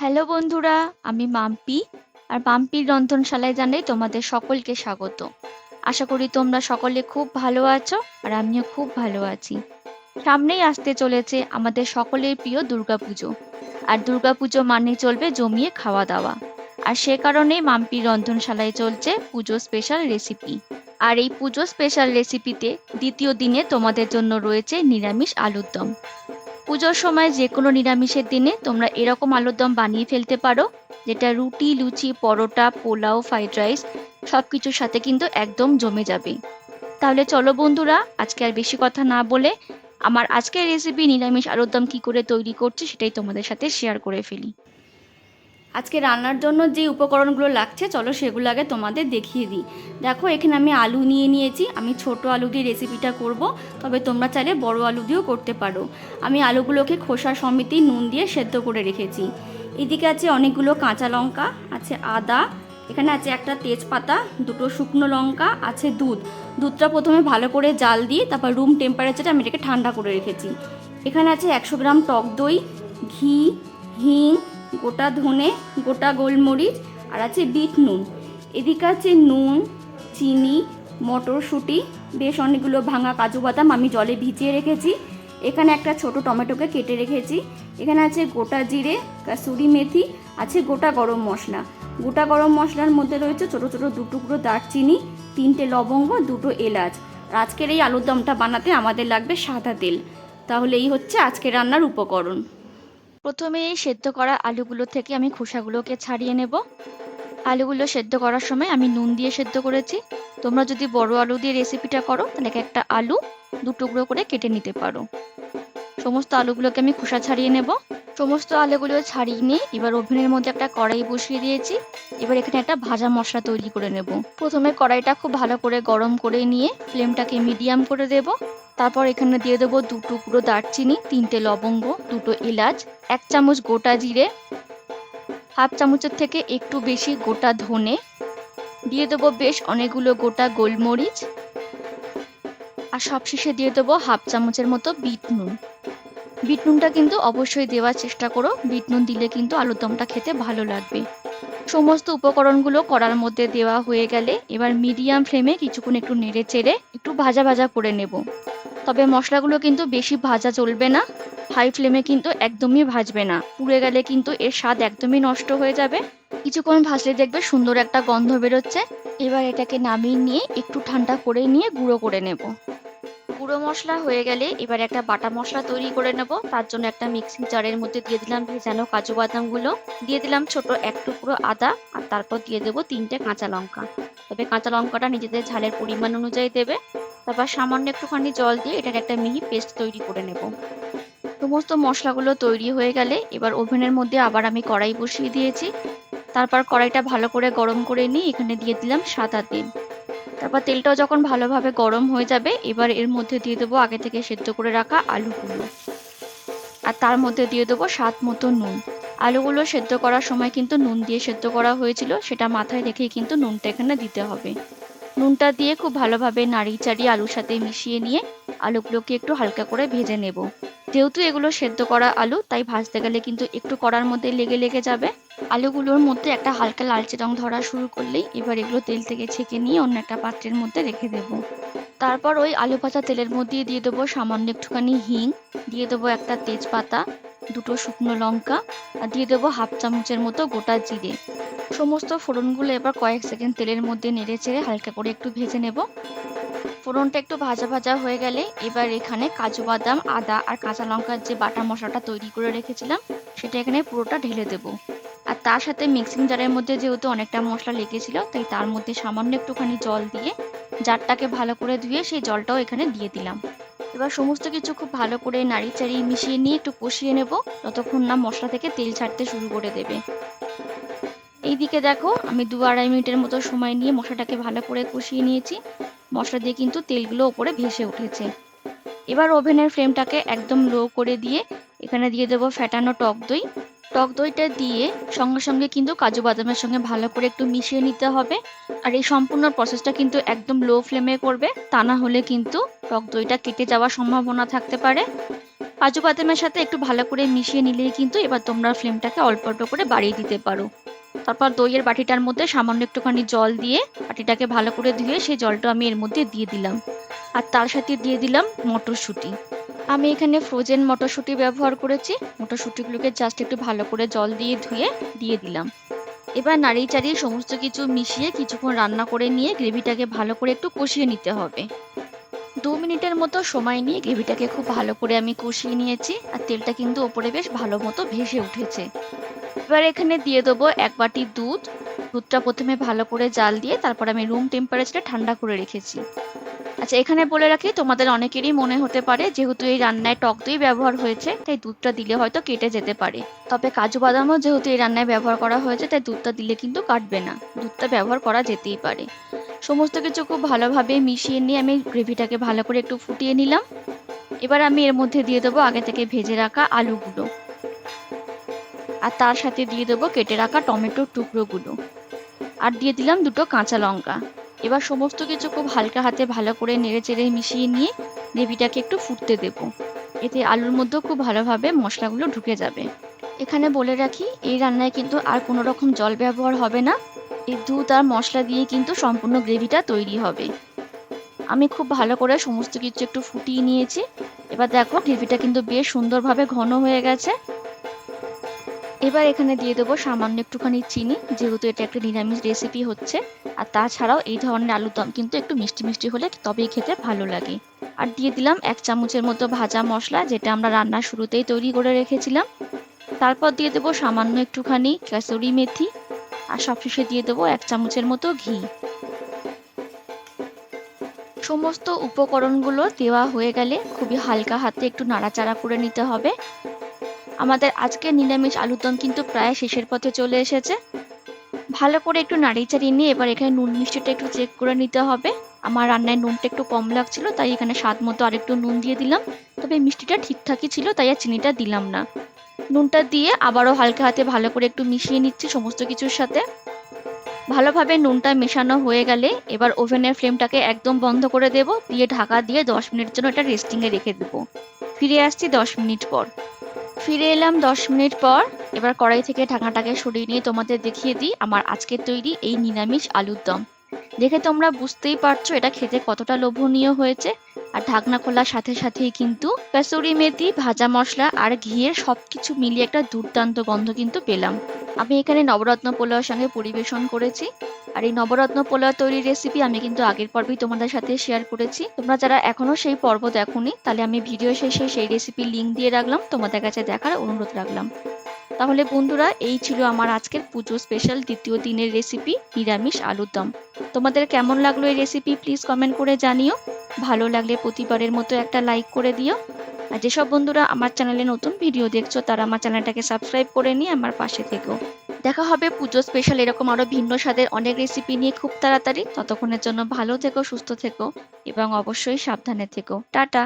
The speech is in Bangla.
হ্যালো বন্ধুরা, আমি মাম্পি আর মাম্পির রন্ধনশালায় জানাই তোমাদের সকলকে স্বাগত। আশা করি তোমরা সকলে খুব ভালো আছো আর আমিও খুব ভালো আছি। সামনেই আসতে চলেছে আমাদের সকলের প্রিয় দুর্গাপুজো। আর দুর্গাপুজো মানে চলবে জমিয়ে খাওয়া দাওয়া। আর সে কারণে মাম্পির রন্ধনশালায় চলছে পুজো স্পেশাল রেসিপি। আর এই পুজো স্পেশাল রেসিপিতে দ্বিতীয় দিনে তোমাদের জন্য রয়েছে নিরামিষ আলুর দম পুজোর সময় যে কোনো নিরামিষের দিনে তোমরা এরকম আলুর দম বানিয়ে ফেলতে পারো, যেটা রুটি, লুচি, পরোটা, পোলাও, ফ্রাইড রাইস সব কিছুর সাথে কিন্তু একদম জমে যাবে। তাহলে চলো বন্ধুরা, আজকে আর বেশি কথা না বলে আমার আজকের রেসিপি নিরামিষ আলুর দম কী করে তৈরি করছি সেটাই তোমাদের সাথে শেয়ার করে ফেলি। আজকে রান্নার জন্য যে উপকরণগুলো লাগছে, চলো সেগুলো আগে তোমাদের দেখিয়ে দিই। দেখো, এখানে আমি আলু নিয়ে নিয়েছি। আমি ছোট আলু দিয়ে রেসিপিটা করব, তবে তোমরা চাইলে বড় আলু দিয়েও করতে পারো। আমি আলুগুলোকে খোসা সমিতি নুন দিয়ে সেদ্ধ করে রেখেছি। এদিকে আছে অনেকগুলো কাঁচা লঙ্কা, আছে আদা, এখানে আছে একটা তেজপাতা, দুটো শুকনো লঙ্কা, আছে দুধ। দুধটা প্রথমে ভালো করে জাল দিয়ে তারপর রুম টেম্পারেচারে আমি এটাকে ঠান্ডা করে রেখেছি। এখানে আছে একশো গ্রাম টক দই, ঘি, হিং গোটা ধনে, গোটা গোলমরিচ, আর আছে বিট নুন। এদিকে আছে নুন, চিনি, মটরশুঁটি, বেশ অনেকগুলো ভাঙা কাজু বাদাম আমি জলে ভিজিয়ে রেখেছি। এখানে একটা ছোট টমেটোকে কেটে রেখেছি। এখানে আছে গোটা জিরে, কাসুরি মেথি, আছে গোটা গরম মশলা। গোটা গরম মশলার মধ্যে রয়েছে ছোট ছোট দু টুকরো দারচিনি, তিনটে লবঙ্গ, দুটো এলাচ। আর আজকের এই আলুর দমটা বানাতে আমাদের লাগবে সাদা তেল। তাহলে এই হচ্ছে আজকের রান্নার উপকরণ। প্রথমে এই সেদ্ধ করা আলুগুলো থেকে আমি খোসাগুলোকে ছাড়িয়ে নেব। আলুগুলো সেদ্ধ করার সময় আমি নুন দিয়ে সেদ্ধ করেছি। তোমরা যদি বড় আলু দিয়ে রেসিপিটা করো, তাহলে একটা আলু দু টুকরো করে কেটে নিতে পারো। সমস্ত আলুগুলোকে আমি খোসা ছাড়িয়ে নেব। সমস্ত আলুগুলো ছাড়িয়ে নিয়ে এবার ওভেনের মধ্যে একটা কড়াই বসিয়ে দিয়েছি। এবার এখানে একটা ভাজা মশলা তৈরি করে নেব। প্রথমে কড়াইটা খুব ভালো করে গরম করে নিয়ে ফ্লেমটাকে মিডিয়াম করে দেব। তারপর এখানে দিয়ে দেবো দু টুকরো দারচিনি, তিনটে লবঙ্গ, দুটো এলাচ, এক চামচ গোটা জিরে, হাফ চামচের থেকে একটু বেশি গোটা ধনে। দিয়ে দেবো বেশ অনেকগুলো গোটা গোলমরিচ। আর সবশেষে দিয়ে দেবো হাফ চামচের মতো বিট নুন। বিট নুনটা কিন্তু অবশ্যই দেওয়ার চেষ্টা করো। বিট নুন দিলে কিন্তু আলুর দমটা খেতে ভালো লাগবে। সমস্ত উপকরণগুলো কড়ার মধ্যে দেওয়া হয়ে গেলে এবার মিডিয়াম ফ্লেমে কিছুক্ষণ একটু নেড়ে চেড়ে একটু ভাজা ভাজা করে নেব। তবে মশলাগুলো কিন্তু বেশি ভাজা চলবে না। হাই ফ্লেমে কিন্তু একদমই ভাজবে না। পুড়ে গেলে কিন্তু এর স্বাদ একদমই নষ্ট হয়ে যাবে। কিছুক্ষণ ভাজলে দেখবে সুন্দর একটা গন্ধ বেরোচ্ছে। এবার এটাকে নামিয়ে নিয়ে একটু ঠান্ডা করে নিয়ে গুঁড়ো করে নেব। গুঁড়ো মশলা হয়ে গেলে এবার একটা বাটা মশলা তৈরি করে নেব। তার জন্য একটা মিক্সিং জারের মধ্যে দিয়ে দিলাম ভেজানো কাজু বাদামগুলো। দিয়ে দিলাম ছোট এক টুকরো আদা আর তারপর দিয়ে দেবো তিনটে কাঁচা লঙ্কা। তবে কাঁচা লঙ্কাটা নিজেদের ঝালের পরিমাণ অনুযায়ী দেবে। তারপর সামান্য একটুখানি জল দিয়ে এটার একটা মিহি পেস্ট তৈরি করে নেব। সমস্ত মশলাগুলো তৈরি হয়ে গেলে এবার ওভেনের মধ্যে আবার আমি কড়াই বসিয়ে দিয়েছি। তারপর কড়াইটা ভালো করে গরম করে নিয়ে এখানে দিয়ে দিলাম সাদা তেল তারপর তেলটাও যখন ভালোভাবে গরম হয়ে যাবে, এবার এর মধ্যে দিয়ে দেবো আগে থেকে সেদ্ধ করে রাখা আলুগুলো। আর তার মধ্যে দিয়ে দেবো স্বাদ মতো নুন। আলুগুলো সেদ্ধ করার সময় কিন্তু নুন দিয়ে সেদ্ধ করা হয়েছিল, সেটা মাথায় রেখেই কিন্তু নুনটা এখানে দিতে হবে। নুনটা দিয়ে খুব ভালোভাবে নাড়ি চাড়িয়ে আলুর সাথে মিশিয়ে নিয়ে আলুগুলোকে একটু হালকা করে ভেজে নেব। যেহেতু এগুলো সেদ্ধ করা আলু, তাই ভাজতে গেলে কিন্তু একটু কড়ার মধ্যে লেগে লেগে যাবে। আলুগুলোর মধ্যে একটা হালকা লালচে রং ধরা শুরু করলেই এবার এগুলো তেল থেকে ছেঁকে নিয়ে অন্য একটা পাত্রের মধ্যে রেখে দেব। তারপর ওই আলু ভাজা তেলের মধ্যে দিয়ে দেবো সামান্য একটুখানি হিং, দিয়ে দেবো একটা তেজপাতা, দুটো শুকনো লঙ্কা, আর দিয়ে দেবো হাফ চামচের মতো গোটা জিরে। সমস্ত ফোড়নগুলো এবার কয়েক সেকেন্ড তেলের মধ্যে নেড়ে চেড়ে হালকা করে একটু ভেজে নেব। ফোড়নটা একটু ভাজা ভাজা হয়ে গেলে এবার এখানে কাজু বাদাম, আদা আর কাঁচা লঙ্কার যে বাটা মশলাটা তৈরি করে রেখেছিলাম, সেটা এখানে পুরোটা ঢেলে দেবো। আর তার সাথে মিক্সিং জারের মধ্যে যেহেতু অনেকটা মশলা লেগেছিল, তাই তার মধ্যে সামান্য একটুখানি জল দিয়ে জারটাকে ভালো করে ধুয়ে সেই জলটাও এখানে দিয়ে দিলাম। এবার সমস্ত কিছু খুব ভালো করে নাড়ি চাড়িয়ে মিশিয়ে নিয়ে একটু কষিয়ে নেব যতক্ষণ না মশলা থেকে তেল ছাড়তে শুরু করে দেবে। এইদিকে দেখো, আমি দু আড়াই মিনিটের মতো সময় নিয়ে মশলাটাকে ভালো করে কষিয়ে নিয়েছি। মশলা দিয়ে কিন্তু তেলগুলো ওপরে ভেসে উঠেছে। এবার ওভেনের ফ্লেমটাকে একদম লো করে দিয়ে এখানে দিয়ে দেবো ফ্যাটানো টক দই। টক দইটা দিয়ে সঙ্গে সঙ্গে কিন্তু কাজু বাদামের সঙ্গে ভালো করে একটু মিশিয়ে নিতে হবে। আর এই সম্পূর্ণ প্রসেসটা কিন্তু একদম লো ফ্লেমে করবে, তা না হলে কিন্তু টক দইটা কেটে যাওয়ার সম্ভাবনা থাকতে পারে। কাজু বাদামের সাথে একটু ভালো করে মিশিয়ে নিলেই কিন্তু এবার তোমরা ফ্লেমটাকে অল্প অল্প করে বাড়িয়ে দিতে পারো। তারপর দইয়ের বাটিটার মধ্যে সামান্য একটুখানি জল দিয়ে বাটিটাকে ভালো করে ধুয়ে সেই জলটা আমি এর মধ্যে দিয়ে দিলাম। আর তার সাথে দিয়ে দিলাম মটরশুঁটি। আমি এখানে ফ্রোজেন মটরশুঁটি ব্যবহার করেছি। মটরশুঁটিগুলোকে জাস্ট একটু ভালো করে জল দিয়ে ধুয়ে দিয়ে দিলাম। এবার নাড়িয়ে চাড়িয়ে সমস্ত কিছু মিশিয়ে কিছুক্ষণ রান্না করে নিয়ে গ্রেভিটাকে ভালো করে একটু কষিয়ে নিতে হবে। দু মিনিটের মতো সময় নিয়ে গ্রেভিটাকে খুব ভালো করে আমি কষিয়ে নিয়েছি। আর তেলটা কিন্তু ওপরে বেশ ভালো মতো ভেসে উঠেছে। এবার এখানে দিয়ে দেবো এক বাটি দুধ। দুধটা প্রথমে ভালো করে জাল দিয়ে তারপর আমি রুম টেম্পারেচারে ঠান্ডা করে রেখেছি। আচ্ছা এখানে বলে রাখি, তোমাদের অনেকেরই মনে হতে পারে, যেহেতু এই রান্নায় টক দই ব্যবহার হয়েছে, তাই দুধটা দিলে হয়তো কেটে যেতে পারে। তবে কাজু বাদামও যেহেতু এই রান্নায় ব্যবহার করা হয়েছে, তাই দুধটা দিলে কিন্তু কাটবে না। দুধটা ব্যবহার করা যেতেই পারে। সমস্ত কিছু খুব ভালোভাবে মিশিয়ে নিয়ে আমি গ্রেভিটাকে ভালো করে একটু ফুটিয়ে নিলাম। এবার আমি এর মধ্যে দিয়ে দেবো আগে থেকে ভেজে রাখা আলুগুলো। আর তার সাথে দিয়ে দেবো কেটে রাখা টমেটোর টুকরোগুলো। আর দিয়ে দিলাম দুটো কাঁচা লঙ্কা। এবার সমস্ত কিছু খুব হালকা হাতে ভালো করে নেড়ে চেড়ে মিশিয়ে নিয়ে গ্রেভিটাকে একটু ফুটতে দেব। এতে আলুর মধ্যেও খুব ভালোভাবে মশলাগুলো ঢুকে যাবে। এখানে বলে রাখি, এই রান্নায় কিন্তু আর কোনো রকম জল ব্যবহার হবে না। এই দুধ আর মশলা দিয়ে কিন্তু সম্পূর্ণ গ্রেভিটা তৈরি হবে। আমি খুব ভালো করে সমস্ত কিছু একটু ফুটিয়ে নিয়েছি। এবার দেখো গ্রেভিটা কিন্তু বেশ সুন্দরভাবে ঘন হয়ে গেছে। এবার এখানে দিয়ে দেবো সামান্য একটুখানি চিনি, যেহেতু এটা একটা নিরামিষ রেসিপি হচ্ছে। আর তাছাড়াও এই ধরনের আলুর দম কিন্তু একটু মিষ্টি মিষ্টি হলে তবেই খেতে ভালো লাগে। আর দিয়ে দিলাম এক চামচের মতো ভাজা মশলা, যেটা আমরা রান্নার শুরুতেই তৈরি করে রেখেছিলাম। তারপর দিয়ে দেবো সামান্য একটুখানি কাসুরি মেথি, আর সবশেষে দিয়ে দেবো এক চামচের মতো ঘি। সমস্ত উপকরণগুলো দেওয়া হয়ে গেলে খুবই হালকা হাতে একটু নাড়াচাড়া করে নিতে হবে। আমাদের আজকের নিরামিষ আলুর দম কিন্তু প্রায় শেষের পথে চলে এসেছে। ভালো করে একটু নাড়িয়ে চাড়িয়ে নিয়ে এবার এখানে নুন মিষ্টিটা একটু চেক করে নিতে হবে। আমার রান্নায় নুনটা একটু কম লাগছিল, তাই এখানে স্বাদ মতো আরেকটু নুন দিয়ে দিলাম। তবে মিষ্টিটা ঠিকঠাকই ছিল, তাই আর চিনিটা দিলাম না। নুনটা দিয়ে আবারও হালকা হাতে ভালো করে একটু মিশিয়ে নিচ্ছি সমস্ত কিছুর সাথে। ভালোভাবে নুনটা মেশানো হয়ে গেলে এবার ওভেনের ফ্লেমটাকে একদম বন্ধ করে দেব। দিয়ে ঢাকা দিয়ে দশ মিনিটের জন্য এটা রেস্টিংয়ে রেখে দেবো। ফিরে আসছি দশ মিনিট পর। ফিরে এলাম দশ মিনিট পর। এবার কড়াই থেকে ঢাকনাটাকে সরিয়ে নিয়ে তোমাদের দেখিয়ে দিই আমার আজকে তৈরি এই নিরামিষ আলুর দম। দেখে তোমরা বুঝতেই পারছ এটা খেতে কতটা লোভনীয় হয়েছে। আর ঢাকনা খোলার সাথে সাথেই কিন্তু কাসুরি মেথি, ভাজা মশলা আর ঘিয়ের সবকিছু মিলিয়ে একটা দুর্দান্ত গন্ধ কিন্তু পেলাম। আমি এখানে নবরত্ন পোলাওর সঙ্গে পরিবেশন করেছি। আর এই নবরত্ন পোলাও তৈরির রেসিপি আমি কিন্তু আগের পর্বেই তোমাদের সাথে শেয়ার করেছি। তোমরা যারা এখনও সেই পর্ব দেখোনি, তাহলে আমি ভিডিও শেষে সেই রেসিপির লিঙ্ক দিয়ে রাখলাম, তোমাদের কাছে দেখার অনুরোধ রাখলাম। তাহলে বন্ধুরা, এই ছিল আমার আজকের পুজো স্পেশাল দ্বিতীয় দিনের রেসিপি নিরামিষ আলুর দম। তোমাদের কেমন লাগল এই রেসিপি প্লিজ কমেন্ট করে জানিও। ভালো লাগলে প্রতিবারের মতো একটা লাইক করে দিও। আর যেসব বন্ধুরা আমার চ্যানেলে নতুন ভিডিও দেখছ, তারা আমার চ্যানেলটাকে সাবস্ক্রাইব করে নিয়ে আমার পাশে থেকো। দেখা হবে, পুজো স্পেশাল এরকম আরও ভিন্ন স্বাদের অনেক রেসিপি নিয়ে খুব তাড়াতাড়ি। ততক্ষণের জন্য ভালো থেকো, সুস্থ থেকো এবং অবশ্যই সাবধানে থেকো। টাটা!